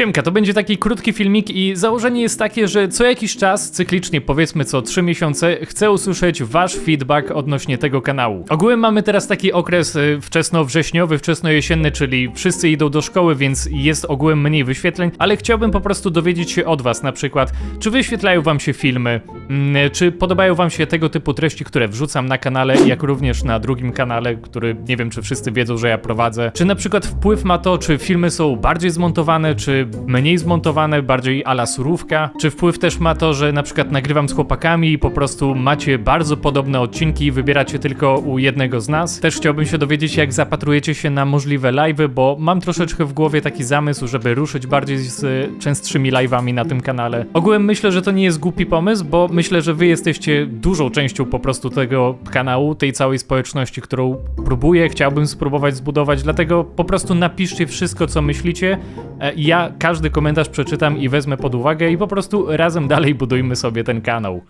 Siemka, to będzie taki krótki filmik i założenie jest takie, że co jakiś czas, cyklicznie powiedzmy co 3 miesiące, chcę usłyszeć wasz feedback odnośnie tego kanału. Ogółem mamy teraz taki okres y, wczesnowrześniowy, wczesnojesienny, czyli wszyscy idą do szkoły, więc jest ogółem mniej wyświetleń, ale chciałbym po prostu dowiedzieć się od was na przykład, czy wyświetlają wam się filmy, mm, czy podobają wam się tego typu treści, które wrzucam na kanale, jak również na drugim kanale, który nie wiem, czy wszyscy wiedzą, że ja prowadzę. Czy na przykład wpływ ma to, czy filmy są bardziej zmontowane, czy mniej zmontowane, bardziej ala surówka? Czy wpływ też ma to, że na przykład nagrywam z chłopakami i po prostu macie bardzo podobne odcinki i wybieracie tylko u jednego z nas? Też chciałbym się dowiedzieć, jak zapatrujecie się na możliwe live'y, bo mam troszeczkę w głowie taki zamysł, żeby ruszyć bardziej z częstszymi live'ami na tym kanale. Ogółem myślę, że to nie jest głupi pomysł, bo myślę, że wy jesteście dużą częścią po prostu tego kanału, tej całej społeczności, którą próbuję, chciałbym spróbować zbudować, dlatego po prostu napiszcie wszystko, co myślicie. E, Ja każdy komentarz przeczytam i wezmę pod uwagę i po prostu razem dalej budujmy sobie ten kanał.